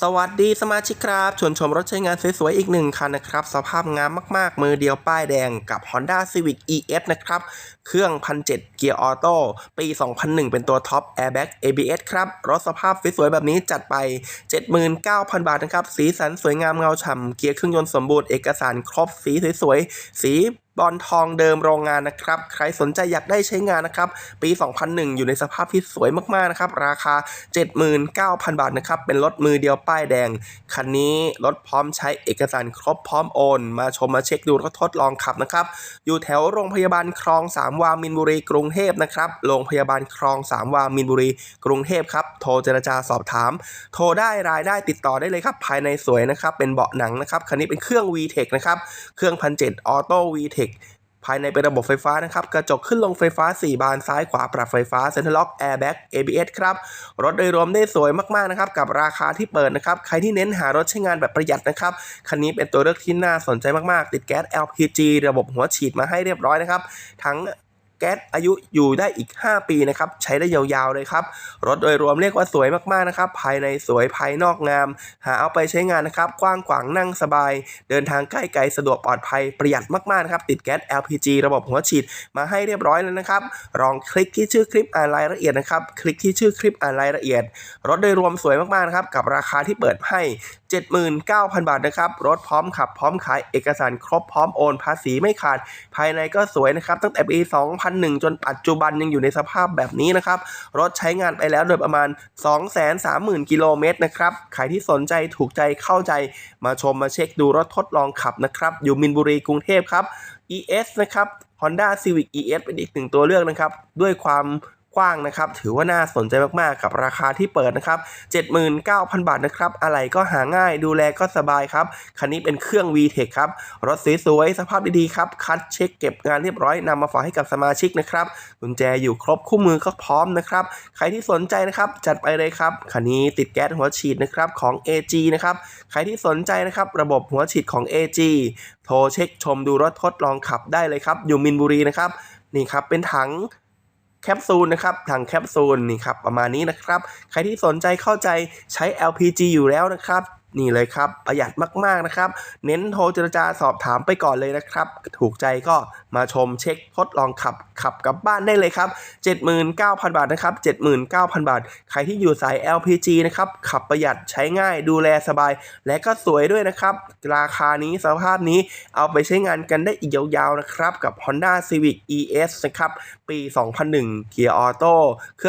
สวัสดีสมาชิกครับชวนชมรถใช้งานสวยๆอีกหนึ่งคันนะครับ สภาพงามมากๆ มือเดียวป้ายแดงกับ Honda Civic ES นะครับ เครื่อง 1,700 เกียร์ออโต้ปี 2001 เป็นตัวท็อป Airbag ABS ครับ รถสภาพสวยๆแบบนี้จัดไป 79,000 บาทนะครับ สีสันสวยงามเงาฉ่ำเกียร์เครื่องยนต์สมบูรณ์เอกสารครบสีสวยๆ สี บอลทองเดิมโรงงานนะครับ ใครสนใจอยากได้ใช้งานนะครับ ปี 2001 อยู่ในสภาพที่สวยมากๆนะครับ ราคา 79,000 บาทนะครับ เป็นรถมือเดียวป้ายแดง คันนี้รถพร้อมใช้เอกสารครบพร้อมโอน มาชมมาเช็คดูรถทดลองขับนะครับ อยู่แถวโรงพยาบาลคลองสามวามินบุรีกรุงเทพนะครับ โรงพยาบาลคลองสามวามินบุรีกรุงเทพครับ โทรเจรจาสอบถาม โทรได้รายได้ติดต่อได้เลยครับภายในสวยนะครับ เป็นเบาะหนังนะครับ คันนี้เป็นเครื่อง VTEC นะครับ เครื่องพันเจ็ดออโต้ VTEC ภายในเป็นระบบไฟฟ้านะครับ กระจกขึ้นลงไฟฟ้า 4 บานซ้ายขวาปรับไฟฟ้าเซ็นทรัลล็อกแอร์แบ็ก ABS ครับ รถโดยรวมได้สวยมากๆนะครับ กับราคาที่เปิดนะครับ ใครที่เน้นหารถใช้งานแบบประหยัดนะครับ คันนี้เป็นตัวเลือกที่น่าสนใจมากๆ ติดแก๊ส LPG ระบบหัวฉีดมาให้เรียบร้อยนะครับ ทั้ง แก๊สอายุอยู่ได้อีก 5 ปีนะครับใช้ได้ยาวๆเลยครับ รถโดยรวมเรียกว่าสวยมากๆนะครับ ภายในสวยภายนอกงาม หาเอาไปใช้งานนะครับ กว้างขวางนั่งสบาย เดินทางใกล้ไกลสะดวกปลอดภัยประหยัดมากๆนะครับติดแก๊ส LPG ระบบหัวฉีดมาให้เรียบร้อยแล้วนะครับลองคลิกที่ชื่อคลิปอ่านรายละเอียดนะครับ คลิกที่ชื่อคลิปอ่านรายละเอียด รถโดยรวมสวยมากๆนะครับกับราคาที่เปิดให้ 79,000 บาทนะครับรถพร้อมขับพร้อมขายเอกสารครบพร้อมโอนภาษีไม่ขาด ภายในก็สวยนะครับตั้งแต่ปี2001 จนปัจจุบันยังอยู่ในสภาพแบบนี้นะครับ รถใช้งานไปแล้วโดยประมาณ 230,000 กิโลเมตรนะครับ ใครที่สนใจถูกใจเข้าใจมาชมมาเช็คดูรถทดลองขับนะครับ อยู่มินบุรีกรุงเทพครับ ES นะครับ Honda Civic ES เป็นอีกหนึ่งตัวเลือกนะครับ ด้วยความ กว้างนะครับ ถือว่าน่าสนใจมากๆกับราคาที่เปิดนะครับ 79,000 บาทนะครับ อะไรก็หาง่ายดูแลก็สบายครับ คันนี้เป็นเครื่อง VTEC ครับ รถสวยๆสภาพดีๆครับ คัดเช็คเก็บงานเรียบร้อยนำมาฝากให้กับสมาชิกนะครับกุญแจอยู่ครบคู่มือก็พร้อมนะครับ ใครที่สนใจนะครับ จัดไปเลยครับ คันนี้ติดแก๊สหัวฉีดนะครับของ AG นะครับ ใครที่สนใจนะครับระบบหัวฉีดของ AG โทรเช็คชมดูรถทดลองขับได้เลยครับ อยู่มินบุรีนะครับ นี่ครับเป็นถัง แคปซูลนะครับถังแคปซูลนี่ครับประมาณนี้นะครับ ใครที่สนใจเข้าใจใช้ LPG อยู่แล้วนะครับ นี่เลยครับ ประหยัดมากๆนะครับ เน้นโทรเจรจาสอบถามไปก่อนเลยนะครับ ถูกใจก็มาชมเช็คทดลองขับขับกลับบ้านได้เลยครับ 79,000 บาทนะครับ 79,000 บาท ใครที่อยู่สาย LPG นะครับขับประหยัดใช้ง่ายดูแลสบาย และก็สวยด้วยนะครับ ราคานี้สภาพนี้เอาไปใช้งานกันได้อีกยาวๆนะครับ กับ Honda Civic ES นะครับ ปี 2001 เกียร์ออโต้เครื่อง